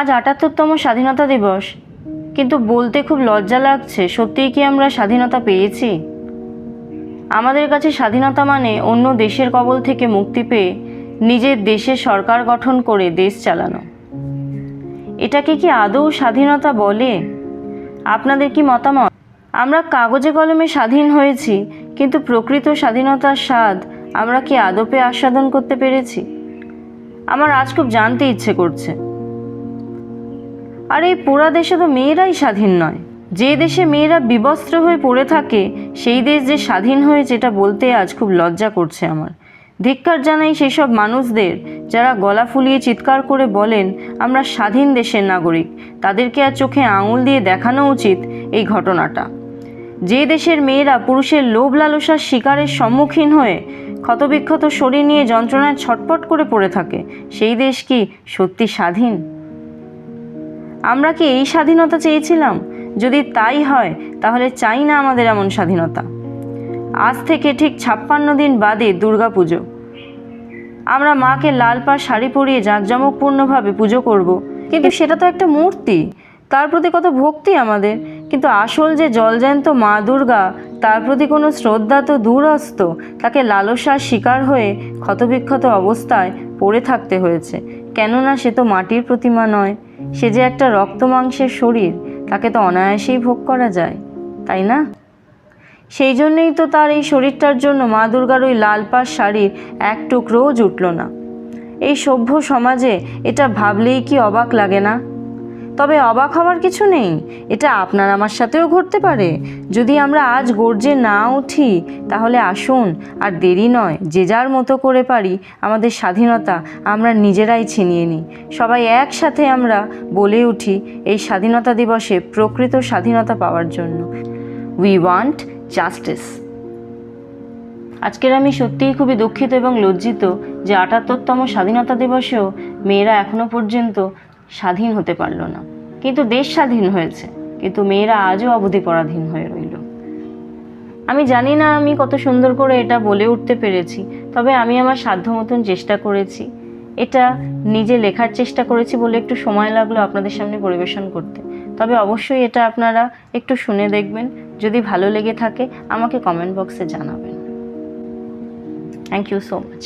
আজ আটাত্তরতম স্বাধীনতা দিবস। কিন্তু বলতে খুব লজ্জা লাগছে, সত্যিই কি আমরা স্বাধীনতা পেয়েছি? আমাদের কাছে স্বাধীনতা মানে অন্য দেশের কবল থেকে মুক্তি পেয়ে নিজের দেশের সরকার গঠন করে দেশ চালানো। এটাকে কি আদৌ স্বাধীনতা বলে? আপনাদের কি মতামত? আমরা কাগজে কলমে স্বাধীন হয়েছি, কিন্তু প্রকৃত স্বাধীনতার স্বাদ আমরা কি আদপে আস্বাদন করতে পেরেছি? আমার আজ খুব জানতে ইচ্ছে করছে। আর এই পুরা দেশে তো মেয়েরাই স্বাধীন নয়। যে দেশে মেয়েরা বিবস্ত্র হয়ে পড়ে থাকে, সেই দেশ যে স্বাধীন হয়েছে এটা বলতে আজ খুব লজ্জা করছে আমার। ধিক্কার জানাই সেই সব মানুষদের যারা গলা ফুলিয়ে চিৎকার করে বলেন, আমরা স্বাধীন দেশের নাগরিক। তাদেরকে আর চোখে আঙুল দিয়ে দেখানো উচিত এই ঘটনাটা। যে দেশের মেয়েরা পুরুষের লোভ লালসার শিকারের সম্মুখীন হয়ে ক্ষতবিক্ষত শরীর নিয়ে যন্ত্রণায় ছটপট করে পড়ে থাকে, সেই দেশ কি সত্যি স্বাধীন? আমরা কি এই স্বাধীনতা চেয়েছিলাম? যদি তাই হয়, তাহলে চাই না আমাদের এমন স্বাধীনতা। আজ থেকে ঠিক ছাপ্পান্ন দিন বাদে দুর্গাপুজো। আমরা মাকে লাল পাড় শাড়ি পরিয়ে জাঁকজমকপূর্ণভাবে পুজো করব। কিন্তু সেটা তো একটা মূর্তি। তার প্রতি কত ভক্তি আমাদের। কিন্তু আসল যে জলজ্যান্ত মা দুর্গা, তার প্রতি কোনো শ্রদ্ধা তো দূরস্ত। তাকে লালসার শিকার হয়ে ক্ষতবিক্ষত অবস্থায় পড়ে থাকতে হয়েছে। কেননা সে তো মাটির প্রতিমা নয়। সে যে একটা রক্ত মাংসের শরীর, তাকে তো অনায়াসেই ভোগ করা যায়, তাই না? সেই জন্যেই তো তার এই শরীরটার জন্য মা দুর্গার ওই লাল পাড় শাড়ির এক টুকরোও জুটল না। এই সভ্য সমাজে এটা ভাবলেই কি অবাক লাগে না? তবে অবাক হওয়ার কিছু নেই। এটা আপনার আমার সাথেও ঘটতে পারে। যদি আমরা আজ গর্জে না উঠি, তাহলে আসুন, আর দেরি নয়, যে যার মতো করে পারি আমাদের স্বাধীনতা আমরা নিজেরাই ছিনিয়ে নিই। সবাই একসাথে আমরা বলে উঠি এই স্বাধীনতা দিবসে প্রকৃত স্বাধীনতা পাওয়ার জন্য। উই ওয়ান্ট জাস্টিস আজকের আমি সত্যিই খুবই দুঃখিত এবং লজ্জিত যে আটাত্তরতম স্বাধীনতা দিবসেও মেয়েরা এখনও পর্যন্ত স্বাধীন হতে পারল না। কিন্তু দেশ স্বাধীন হয়েছে, কিন্তু মেয়েরা আজও অবধি পরাধীন হয়ে রইল। আমি জানি না আমি কত সুন্দর করে এটা বলে উঠতে পেরেছি, তবে আমি আমার সাধ্য মতন চেষ্টা করেছি। এটা নিজে লেখার চেষ্টা করেছি বলে একটু সময় লাগল আপনাদের সামনে পরিবেশন করতে। তবে অবশ্যই এটা আপনারা একটু শুনে দেখবেন। যদি ভালো লেগে থাকে, আমাকে কমেন্ট বক্সে জানাবেন। Thank you so much